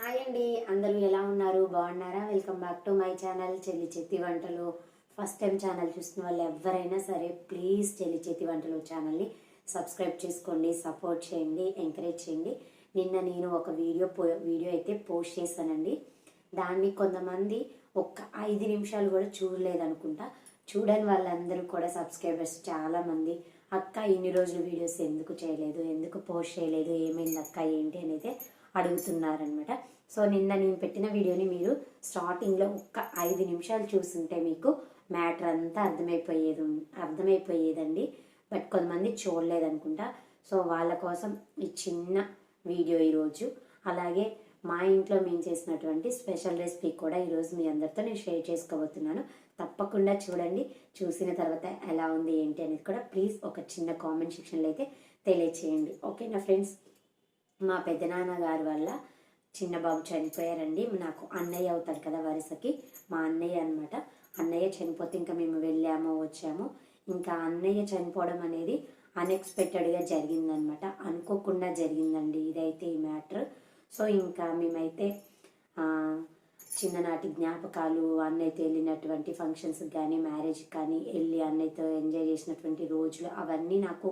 Hi అండి అందరూ ఎలా ఉన్నారు? బాగున్నారా? Welcome back to my channel చెల్లి చేతి వంటలు. ఫస్ట్ టైం ఛానల్ చూస్తున్న వాళ్ళు ఎవరైనా సరే ప్లీజ్ చెల్లి చేతి వంటలు ఛానల్ని సబ్స్క్రైబ్ చేసుకోండి సపోర్ట్ చేయండి ఎంకరేజ్ చేయండి. నిన్న నేను ఒక వీడియో పో వీడియో అయితే పోస్ట్ చేశానండి. దాన్ని కొంతమంది ఒక్క ఐదు నిమిషాలు కూడా చూడలేదనుకుంటా. చూడని వాళ్ళందరూ కూడా సబ్స్క్రైబర్స్ చాలామంది అక్క ఇన్ని రోజులు వీడియోస్ ఎందుకు చేయలేదు? ఎందుకు పోస్ట్ చేయలేదు? ఏమైంది అక్క? ఏంటి? అనేది అడుగుతున్నారనమాట సో నిన్న నేను పెట్టిన వీడియోని మీరు స్టార్టింగ్లో ఒక్క ఐదు నిమిషాలు చూస్తుంటే మీకు మ్యాటర్ అంతా అర్థమైపోయేది అర్థమైపోయేదండి. బట్ కొంతమంది చూడలేదనుకుంటా. సో వాళ్ళ కోసం ఈ చిన్న వీడియో ఈరోజు. అలాగే మా ఇంట్లో మేము చేసినటువంటి స్పెషల్ రెసిపీ కూడా ఈరోజు మీ అందరితో నేను షేర్ చేసుకోబోతున్నాను. తప్పకుండా చూడండి. చూసిన తర్వాత ఎలా ఉంది ఏంటి అనేది కూడా ప్లీజ్ ఒక చిన్న కామెంట్ సెక్షన్లో అయితే తెలియచేయండి. ఓకేనా ఫ్రెండ్స్? మా పెద్దనాన్న గారి వల్ల చిన్న బాబు చనిపోయారండి. నాకు అన్నయ్య అవుతాడు కదా వరుసకి. మా అన్నయ్య అనమాట అన్నయ్య చనిపోతే ఇంకా మేము వెళ్ళాము వచ్చాము. ఇంకా అన్నయ్య చనిపోవడం అనేది అన్ఎక్స్పెక్టెడ్గా జరిగిందనమాట అనుకోకుండా జరిగిందండి ఇదైతే ఈ మ్యాటర్. సో ఇంకా మేమైతే చిన్ననాటి జ్ఞాపకాలు అన్నయ్యతో వెళ్ళినటువంటి ఫంక్షన్స్ కానీ మ్యారేజ్ కానీ వెళ్ళి అన్నయ్యతో ఎంజాయ్ చేసినటువంటి రోజులు అవన్నీ నాకు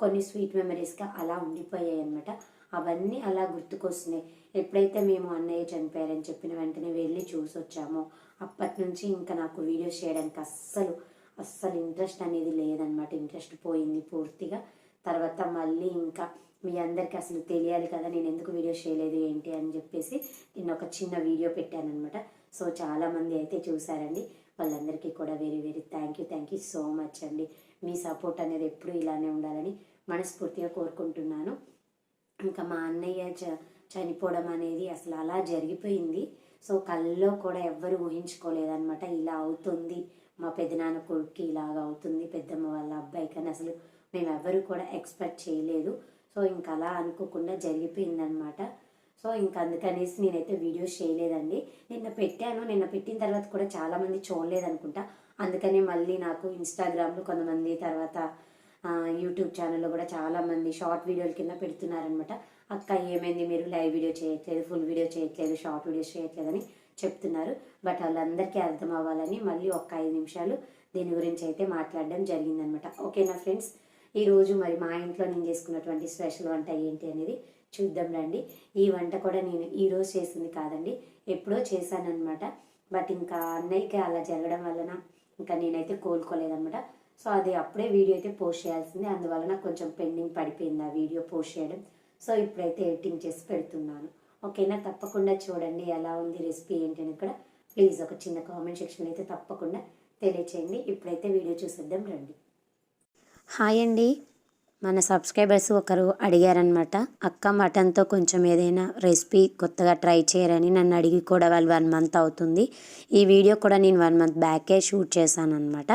కొన్ని స్వీట్ మెమరీస్గా అలా ఉండిపోయాయి అనమాట అవన్నీ అలా గుర్తుకొస్తున్నాయి. ఎప్పుడైతే మేము అన్నయ్య చనిపోయారని చెప్పిన వెంటనే వెళ్ళి చూసి వచ్చామో అప్పటి నుంచి ఇంకా నాకు వీడియోస్ చేయడానికి అస్సలు అస్సలు ఇంట్రెస్ట్ అనేది లేదనమాట ఇంట్రెస్ట్ పోయింది పూర్తిగా. తర్వాత మళ్ళీ ఇంకా మీ అందరికీ అసలు తెలియాలి కదా నేను ఎందుకు వీడియోస్ చేయలేదు ఏంటి అని చెప్పేసి నేను ఒక చిన్న వీడియో పెట్టానమాట సో చాలామంది అయితే చూసారండి వాళ్ళందరికీ కూడా very very thank you thank you so much అండి. మీ సపోర్ట్ అనేది ఎప్పుడూ ఇలానే ఉండాలని మనస్ఫూర్తిగా కోరుకుంటున్నాను. ఇంకా మా అన్నయ్య చ చనిపోవడం అనేది అసలు అలా జరిగిపోయింది. సో కళ్ళలో కూడా ఎవ్వరు ఊహించుకోలేదనమాట ఇలా అవుతుంది మా పెదనాన్న కొడుక్కి ఇలాగ అవుతుంది పెద్దమ్మ వాళ్ళ అబ్బాయి కానీ అసలు మేము ఎవ్వరు కూడా ఎక్స్పెక్ట్ చేయలేదు. సో ఇంకా అలా అనుకోకుండా జరిగిపోయిందనమాట సో ఇంకా అందుకనేసి నేనైతే వీడియోస్ చేయలేదండి. నిన్న పెట్టాను. నిన్న పెట్టిన తర్వాత కూడా చాలామంది చూడలేదనుకుంటా. అందుకనే మళ్ళీ నాకు ఇన్స్టాగ్రామ్లో కొంతమంది తర్వాత యూట్యూబ్ ఛానల్లో కూడా చాలా మంది షార్ట్ వీడియోల కింద పెడుతున్నారనమాట అక్క ఏమైంది? మీరు లైవ్ వీడియో చేయట్లేదు ఫుల్ వీడియో చేయట్లేదు షార్ట్ వీడియోస్ చేయట్లేదని చెప్తున్నారు. బట్ వాళ్ళందరికీ అర్థం అవ్వాలని మళ్ళీ ఒక్క ఐదు నిమిషాలు దీని గురించి అయితే మాట్లాడడం జరిగిందనమాట ఓకేనా ఫ్రెండ్స్? ఈరోజు మరి మా ఇంట్లో నేను చేసుకున్నటువంటి స్పెషల్ వంట ఏంటి అనేది చూద్దాం రండి. ఈ వంట కూడా నేను ఈరోజు చేసింది కాదండి ఎప్పుడో చేశానన్నమాట. బట్ ఇంకా అన్నయ్యకి అలా జరగడం వలన ఇంకా నేనైతే కోలుకోలేదనమాట సో అది అప్పుడే వీడియో అయితే పోస్ట్ చేయాల్సింది. అందువలన కొంచెం పెండింగ్ పడిపోయింది ఆ వీడియో పోస్ట్ చేయడం. సో ఇప్పుడైతే ఎడిటింగ్ చేసి పెడుతున్నాను. ఓకేనా? తప్పకుండా చూడండి ఎలా ఉంది రెసిపీ ఏంటి అని కూడా. ప్లీజ్ ఒక చిన్న కామెంట్ సెక్షన్లో అయితే తప్పకుండా తెలియచేయండి. ఇప్పుడైతే వీడియో చూసేద్దాం రండి. హాయ్ అండి. మన సబ్స్క్రైబర్స్ ఒకరు అడిగారనమాట అక్క మటన్తో కొంచెం ఏదైనా రెసిపీ కొత్తగా ట్రై చేయరని నన్ను అడిగి కూడా వాళ్ళు వన్ మంత్ అవుతుంది. ఈ వీడియో కూడా నేను వన్ మంత్ బ్యాకే షూట్ చేశాను అనమాట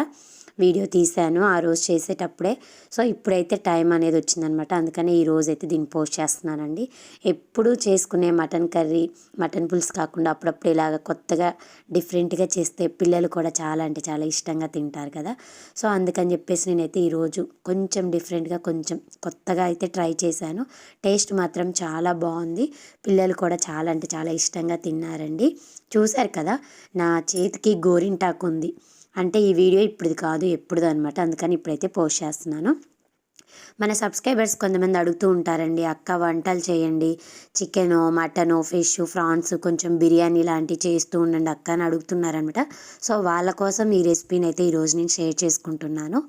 వీడియో తీశాను ఆ రోజు చేసేటప్పుడే. సో ఇప్పుడైతే టైం అనేది వచ్చిందనమాట. అందుకనే ఈ రోజు అయితే దీన్ని పోస్ట్ చేస్తున్నానండి. ఎప్పుడు చేసుకునే మటన్ కర్రీ మటన్ పులుసు కాకుండా అప్పుడప్పుడు ఇలాగ కొత్తగా డిఫరెంట్గా చేస్తే పిల్లలు కూడా చాలా అంటే చాలా ఇష్టంగా తింటారు కదా. సో అందుకని చెప్పేసి నేనైతే ఈరోజు కొంచెం డిఫరెంట్గా కొంచెం కొత్తగా అయితే ట్రై చేశాను. టేస్ట్ మాత్రం చాలా బాగుంది. పిల్లలు కూడా చాలా అంటే చాలా ఇష్టంగా తిన్నారండి. చూశారు కదా నా చేతికి గోరింటాకు ఉంది. అంటే ఈ వీడియో ఇప్పుడుది కాదు ఎప్పుడుది అనమాట అందుకని ఇప్పుడైతే పోస్ట్ చేస్తున్నాను. మన సబ్స్క్రైబర్స్ కొంతమంది అడుగుతూ ఉంటారండి అక్క వంటలు చేయండి. చికెను మటను ఫిష్ ఫ్రాన్స్ కొంచెం బిర్యానీ లాంటివి చేస్తూ ఉండండి అక్క అని అడుగుతున్నారనమాట సో వాళ్ళ కోసం ఈ రెసిపీని అయితే ఈరోజు నేను షేర్ చేసుకుంటున్నాను.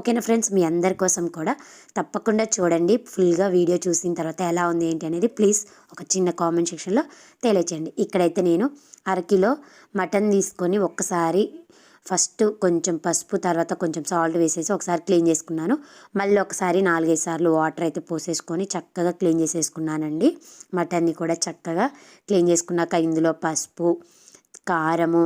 ఓకేనా ఫ్రెండ్స్? మీ అందరి కోసం కూడా తప్పకుండా చూడండి. ఫుల్గా వీడియో చూసిన తర్వాత ఎలా ఉంది ఏంటి అనేది ప్లీజ్ ఒక చిన్న కామెంట్ సెక్షన్లో తెలియచేయండి. ఇక్కడైతే నేను అరకిలో మటన్ తీసుకొని ఒక్కసారి ఫస్ట్ కొంచెం పసుపు తర్వాత కొంచెం సాల్ట్ వేసేసి ఒకసారి క్లీన్ చేసుకున్నాను. మళ్ళీ ఒకసారి నాలుగైదు సార్లు వాటర్ అయితే పోసేసుకొని చక్కగా క్లీన్ చేసేసుకున్నానండి. మటన్ని కూడా చక్కగా క్లీన్ చేసుకున్నాక ఇందులో పసుపు కారము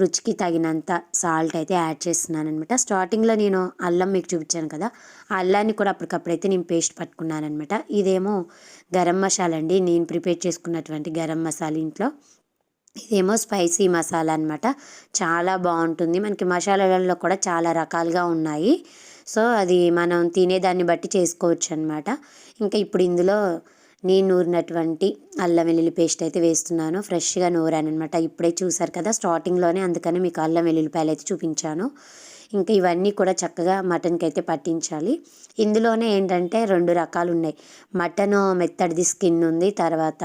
రుచికి తగినంత సాల్ట్ అయితే యాడ్ చేస్తున్నాను అనమాట స్టార్టింగ్లో నేను అల్లం మీకు చూపించాను కదా ఆ అల్లాన్ని కూడా అప్పటికప్పుడైతే నేను పేస్ట్ పట్టుకున్నాను అనమాట ఇదేమో గరం మసాలా అండి. నేను ప్రిపేర్ చేసుకున్నటువంటి గరం మసాలా ఇంట్లో. ఇదేమో స్పైసీ మసాలా అనమాట చాలా బాగుంటుంది. మనకి మసాలాలలో కూడా చాలా రకాలుగా ఉన్నాయి. సో అది మనం తినేదాన్ని బట్టి చేసుకోవచ్చు అనమాట ఇంకా ఇప్పుడు ఇందులో నేను నూరినటువంటి అల్లం వెల్లుల్లి పేస్ట్ అయితే వేస్తున్నాను. ఫ్రెష్గా నూరాను అనమాట ఇప్పుడే చూసారు కదా స్టార్టింగ్లోనే అందుకని మీకు అల్లం వెల్లుల్లిపాయలు అయితే చూపించాను. ఇంకా ఇవన్నీ కూడా చక్కగా మటన్కి అయితే పట్టించాలి. ఇందులోనే ఏంటంటే రెండు రకాలు ఉన్నాయి మటన్ మెత్తడిది స్కిన్ ఉంది తర్వాత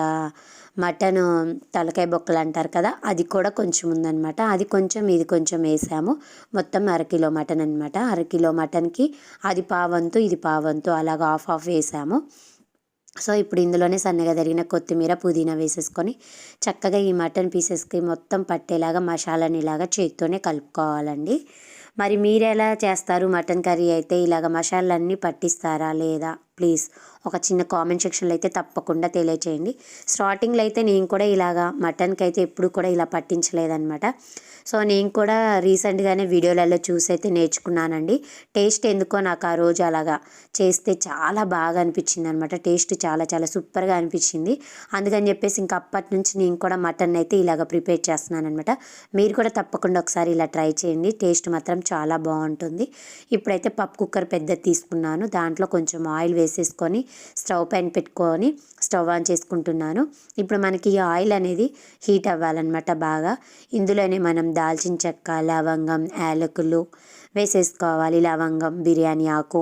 మటన్ తలకాయ బొక్కలు అంటారు కదా అది కూడా కొంచెం ఉందన్నమాట. అది కొంచెం ఇది కొంచెం వేసాము. మొత్తం అరకిలో మటన్ అనమాట అరకిలో మటన్కి అది పావంతు ఇది పావంతు అలాగ ఆఫ్ ఆఫ్ వేసాము. సో ఇప్పుడు ఇందులోనే సన్నగా తరిగిన కొత్తిమీర పుదీనా వేసేసుకొని చక్కగా ఈ మటన్ పీసెస్కి మొత్తం పట్టేలాగా మసాలాని ఇలాగా చేతితోనే కలుపుకోవాలండి. మరి మీరెలా చేస్తారు? మటన్ కర్రీ అయితే ఇలాగ మసాలాలన్నీ పట్టిస్తారా లేదా? ప్లీజ్ ఒక చిన్న కామెంట్ సెక్షన్లో అయితే తప్పకుండా తెలియచేయండి. స్టార్టింగ్లో అయితే నేను కూడా ఇలాగా మటన్కి అయితే ఎప్పుడు కూడా ఇలా పట్టించలేదన్నమాట. సో నేను కూడా రీసెంట్గానే వీడియోలలో చూసి అయితే నేర్చుకున్నానండి. టేస్ట్ ఎందుకో నాకు ఆ రోజు అలాగా చేస్తే చాలా బాగా అనిపించింది అనమాట టేస్ట్ చాలా చాలా సూపర్గా అనిపించింది. అందుకని చెప్పేసి ఇంకా అప్పటి నుంచి నేను కూడా మటన్ అయితే ఇలాగ ప్రిపేర్ చేస్తున్నాను అనమాట మీరు కూడా తప్పకుండా ఒకసారి ఇలా ట్రై చేయండి. టేస్ట్ మాత్రం చాలా బాగుంటుంది. ఇప్పుడైతే పప్పు కుక్కర్ పెద్దది తీసుకున్నాను. దాంట్లో కొంచెం ఆయిల్ వేసి వేసేసుకొని స్టవ్ పైన పెట్టుకొని స్టవ్ ఆన్ చేసుకుంటున్నాను. ఇప్పుడు మనకి ఈ ఆయిల్ అనేది హీట్ అవ్వాలన్నమాట బాగా. ఇందులోనే మనం దాల్చిన చెక్క లవంగం యాలకులు వేసేసుకోవాలి. లవంగం బిర్యానీ ఆకు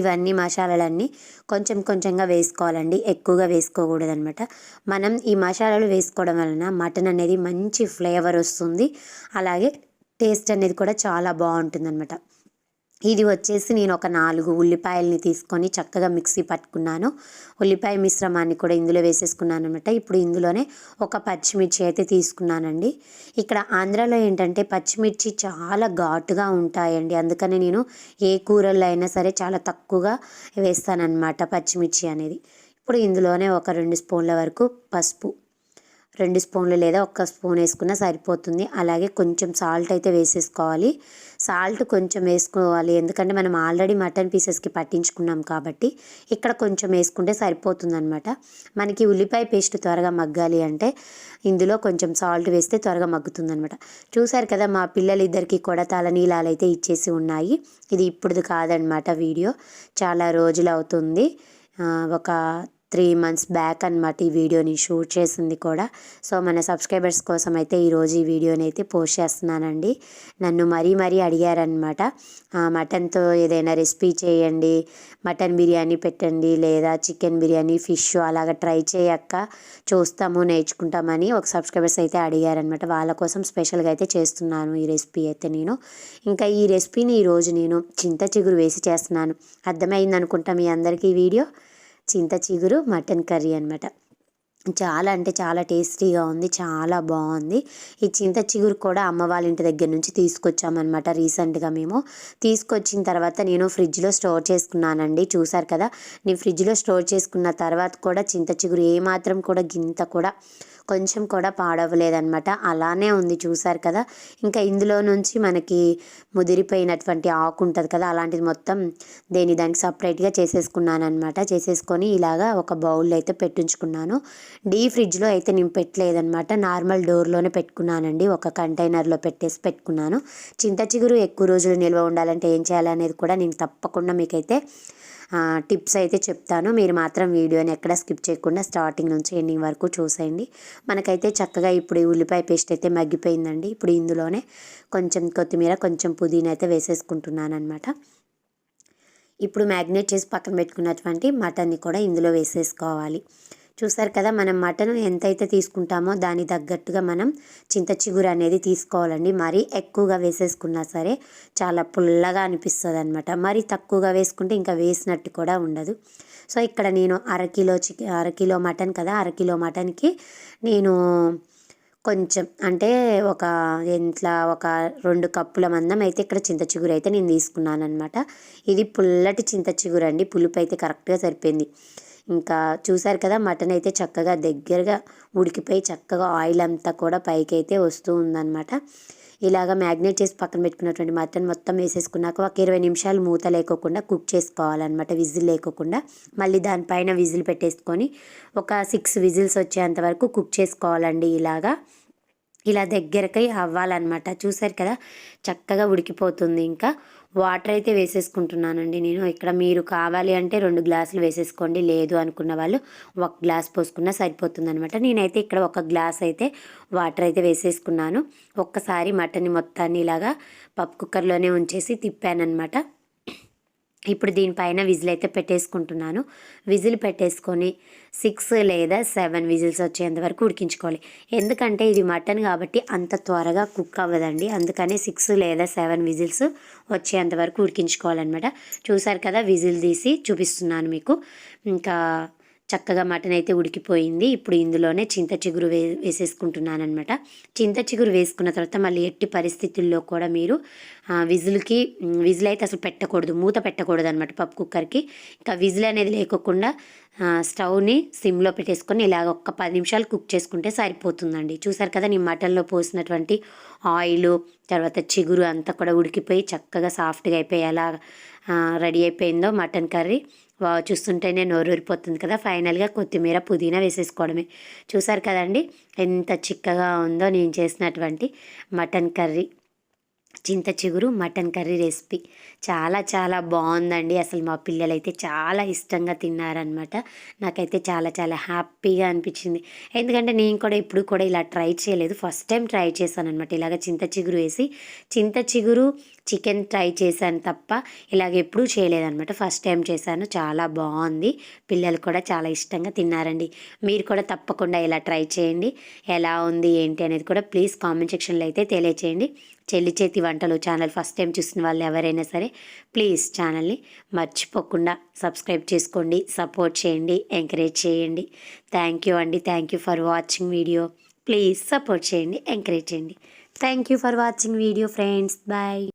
ఇవన్నీ మసాలాలన్నీ కొంచెం కొంచెంగా వేసుకోవాలండి. ఎక్కువగా వేసుకోకూడదు అనమాట మనం ఈ మసాలాలు వేసుకోవడం వలన మటన్ అనేది మంచి ఫ్లేవర్ వస్తుంది. అలాగే టేస్ట్ అనేది కూడా చాలా బాగుంటుంది అనమాట ఇది వచ్చేసి నేను ఒక నాలుగు ఉల్లిపాయలని తీసుకొని చక్కగా మిక్సీ పట్టుకున్నాను. ఉల్లిపాయ మిశ్రమాన్ని కూడా ఇందులో వేసేసుకున్నాను అనమాట ఇప్పుడు ఇందులోనే ఒక పచ్చిమిర్చి అయితే తీసుకున్నానండి. ఇక్కడ ఆంధ్రాలో ఏంటంటే పచ్చిమిర్చి చాలా ఘాటుగా ఉంటాయండి. అందుకనే నేను ఏ కూరల్లో అయినా సరే చాలా తక్కువగా వేస్తానన్నమాట పచ్చిమిర్చి అనేది. ఇప్పుడు ఇందులోనే ఒక రెండు స్పూన్ల వరకు పసుపు రెండు స్పూన్లు లేదా ఒక్క స్పూన్ వేసుకున్నా సరిపోతుంది. అలాగే కొంచెం సాల్ట్ అయితే వేసేసుకోవాలి. సాల్ట్ కొంచెం వేసుకోవాలి. ఎందుకంటే మనం ఆల్రెడీ మటన్ పీసెస్కి పట్టించుకున్నాం కాబట్టి ఇక్కడ కొంచెం వేసుకుంటే సరిపోతుందనమాట మనకి ఉల్లిపాయ పేస్ట్ త్వరగా మగ్గాలి అంటే ఇందులో కొంచెం సాల్ట్ వేస్తే త్వరగా మగ్గుతుందనమాట చూసారు కదా మా పిల్లలిద్దరికీ కూడా తలనీలాలు అయితే ఇచ్చేసి ఉన్నాయి. ఇది ఇప్పుడుది కాదనమాట వీడియో. చాలా రోజులు అవుతుంది. ఒక త్రీ మంత్స్ బ్యాక్ అనమాట ఈ వీడియోని షూట్ చేసింది కూడా. సో మన సబ్స్క్రైబర్స్ కోసం అయితే ఈరోజు ఈ వీడియోని అయితే పోస్ట్ చేస్తున్నానండి. నన్ను మరీ మరీ అడిగారనమాట మటన్తో ఏదైనా రెసిపీ చేయండి మటన్ బిర్యానీ పెట్టండి లేదా చికెన్ బిర్యానీ ఫిష్ అలాగ ట్రై చేయక్క చూస్తాము నేర్చుకుంటామని ఒక సబ్స్క్రైబర్స్ అయితే అడిగారనమాట వాళ్ళ కోసం స్పెషల్గా అయితే చేస్తున్నాను ఈ రెసిపీ అయితే నేను. ఇంకా ఈ రెసిపీని ఈరోజు నేను చింత చిగురు వేసి చేస్తున్నాను. అర్థమైంది అనుకుంటా మీ అందరికీ ఈ వీడియో? చింత చిగురు మటన్ కర్రీ అనమాట చాలా అంటే చాలా టేస్టీగా ఉంది చాలా బాగుంది. ఈ చింత చిగురు కూడా అమ్మ వాళ్ళ ఇంటి దగ్గర నుంచి తీసుకొచ్చామన్నమాట రీసెంట్గా మేము. తీసుకొచ్చిన తర్వాత నేను ఫ్రిడ్జ్లో స్టోర్ చేసుకున్నానండి. చూసారు కదా నేను ఫ్రిడ్జ్లో స్టోర్ చేసుకున్న తర్వాత కూడా చింత చిగురు ఏమాత్రం కూడా గింత కూడా కొంచెం కూడా పాడవలేదన్నమాట. అలానే ఉంది చూసారు కదా. ఇంకా ఇందులో నుంచి మనకి ముదిరిపోయినటువంటి ఆకు ఉంటుంది కదా అలాంటిది మొత్తం దేని దానికి సపరేట్గా చేసేసుకున్నాను అనమాట చేసేసుకొని ఇలాగా ఒక బౌల్లో అయితే పెట్టించుకున్నాను. డీ ఫ్రిడ్జ్లో అయితే నేను పెట్టలేదనమాట నార్మల్ డోర్లోనే పెట్టుకున్నానండి. ఒక కంటైనర్లో పెట్టేసి పెట్టుకున్నాను. చింత చిగురు ఎక్కువ రోజులు నిల్వ ఉండాలంటే ఏం చేయాలనేది కూడా నేను తప్పకుండా మీకైతే టిప్స్ అయితే చెప్తాను. మీరు మాత్రం వీడియోని ఎక్కడ స్కిప్ చేయకుండా స్టార్టింగ్ నుంచి ఎండింగ్ వరకు చూసేయండి. మనకైతే చక్కగా ఇప్పుడు ఉల్లిపాయ పేస్ట్ అయితే మగ్గిపోయిందండి. ఇప్పుడు ఇందులోనే కొంచెం కొత్తిమీర కొంచెం పుదీనా అయితే వేసేసుకుంటున్నాను అనమాట ఇప్పుడు మ్యాగ్నేట్ చేసి పక్కన పెట్టుకున్నటువంటి మటన్ని కూడా ఇందులో వేసేసుకోవాలి. చూసారు కదా మనం మటన్ ఎంతైతే తీసుకుంటామో దాని తగ్గట్టుగా మనం చింత చిగురు అనేది తీసుకోవాలండి. మరీ ఎక్కువగా వేసేసుకున్నా సరే చాలా పుల్లగా అనిపిస్తుంది అనమాట మరీ తక్కువగా వేసుకుంటే ఇంకా వేసినట్టు కూడా ఉండదు. సో ఇక్కడ నేను అరకిలో చికె అరకిలో మటన్ కదా అరకిలో మటన్కి నేను కొంచెం అంటే ఒక ఇంట్లో ఒక రెండు కప్పుల మందం అయితే ఇక్కడ చింత చిగురు అయితే నేను తీసుకున్నాను అనమాట ఇది పుల్లటి చింత చిగురు అండి పులుపు అయితే కరెక్ట్గా సరిపోయింది. ఇంకా చూసారు కదా మటన్ అయితే చక్కగా దగ్గరగా ఉడికిపోయి చక్కగా ఆయిల్ అంతా కూడా పైకి అయితే వస్తూ ఉందన్నమాట. ఇలాగ మ్యాగ్నేట్ చేసి పక్కన పెట్టుకున్నటువంటి మటన్ మొత్తం వేసేసుకున్నాక ఒక ఇరవై నిమిషాలు మూత లేకోకుండా కుక్ చేసుకోవాలన్నమాట విజిల్ లేకోకుండా. మళ్ళీ దానిపైన విజిల్ పెట్టేసుకొని ఒక సిక్స్ విజిల్స్ వచ్చేంత వరకు కుక్ చేసుకోవాలండి ఇలాగా. ఇలా దగ్గరకై అవ్వాలన్నమాట. చూసారు కదా చక్కగా ఉడికిపోతుంది ఇంకా. వాటర్ అయితే వేసేసుకుంటున్నానండి నేను. ఇక్కడ మీరు కావాలి అంటే రెండు గ్లాసులు వేసేసుకోండి. లేదు అనుకున్న వాళ్ళు ఒక గ్లాస్ పోసుకున్నా సరిపోతుంది అనమాట నేనైతే ఇక్కడ ఒక గ్లాస్ అయితే వాటర్ అయితే వేసేసుకున్నాను. ఒక్కసారి మటన్ మొత్తాన్ని ఇలాగా పప్పు కుక్కర్లోనే ఉంచేసి తిప్పానమాట ఇప్పుడు దీనిపైన విజిల్ అయితే పెట్టేసుకుంటున్నాను. విజిల్ పెట్టేసుకొని సిక్స్ లేదా సెవెన్ విజిల్స్ వచ్చేంత వరకు ఉడికించుకోవాలి. ఎందుకంటే ఇది మటన్ కాబట్టి అంత త్వరగా కుక్ అవ్వదండి. అందుకని సిక్స్ లేదా సెవెన్ విజిల్స్ వచ్చేంత వరకు ఉడికించుకోవాలన్నమాట. చూసారు కదా విజిల్ తీసి చూపిస్తున్నాను మీకు. ఇంకా చక్కగా మటన్ అయితే ఉడికిపోయింది. ఇప్పుడు ఇందులోనే చింత చిగురు వే వేసేసుకుంటున్నాను అనమాట చింత చిగురు వేసుకున్న తర్వాత మళ్ళీ ఎట్టి పరిస్థితుల్లో కూడా మీరు విజిల్కి విజిల్ అయితే అసలు పెట్టకూడదు. మూత పెట్టకూడదు అనమాట పప్పు కుక్కర్కి. ఇంకా విజిల్ అనేది లేకోకుండా స్టవ్ని సిమ్లో పెట్టేసుకొని ఇలాగ ఒక్క పది నిమిషాలు కుక్ చేసుకుంటే సరిపోతుందండి. చూసారు కదా నేను మటన్లో పోసినటువంటి ఆయిల్ తర్వాత చిగురు అంతా కూడా ఉడికిపోయి చక్కగా సాఫ్ట్గా అయిపోయి ఎలా రెడీ అయిపోయిందో మటన్ కర్రీ. చూస్తుంటేనే నోరూరిపోతుంది కదా. ఫైనల్గా కొత్తిమీర పుదీనా వేసేసుకోవడమే. చూసారు కదండి? ఎంత చిక్కగా ఉందో నేను చేసినటువంటి మటన్ కర్రీ. చింత చిగురు మటన్ కర్రీ రెసిపీ. చాలా చాలా బాగుందండి. అసలు మా పిల్లలైతే చాలా ఇష్టంగా తిన్నారనమాట నాకైతే చాలా చాలా హ్యాపీగా అనిపించింది. ఎందుకంటే నేను కూడా ఇప్పుడు కూడా ఇలా ట్రై చేయలేదు. ఫస్ట్ టైం ట్రై చేశాను అనమాట ఇలాగ చింత చిగురు వేసి. చింత చిగురు చికెన్ ట్రై చేశాను తప్ప ఇలాగ ఎప్పుడూ చేయలేదన్నమాట. ఫస్ట్ టైం చేశాను. చాలా బాగుంది. పిల్లలు కూడా చాలా ఇష్టంగా తిన్నారండి. మీరు కూడా తప్పకుండా ఇలా ట్రై చేయండి. ఎలా ఉంది ఏంటి అనేది కూడా ప్లీజ్ కామెంట్ సెక్షన్లో అయితే తెలియచేయండి. చెల్లి చేతి వంటలు ఛానల్ ఫస్ట్ టైం చూసిన వాళ్ళు ఎవరైనా సరే ప్లీజ్ ఛానల్ని మర్చిపోకుండా సబ్స్క్రైబ్ చేసుకోండి సపోర్ట్ చేయండి ఎంకరేజ్ చేయండి. థ్యాంక్ యూ అండి. Thank you for watching video. Please support చేయండి ఎంకరేజ్ చేయండి. Thank you for watching video friends. Bye.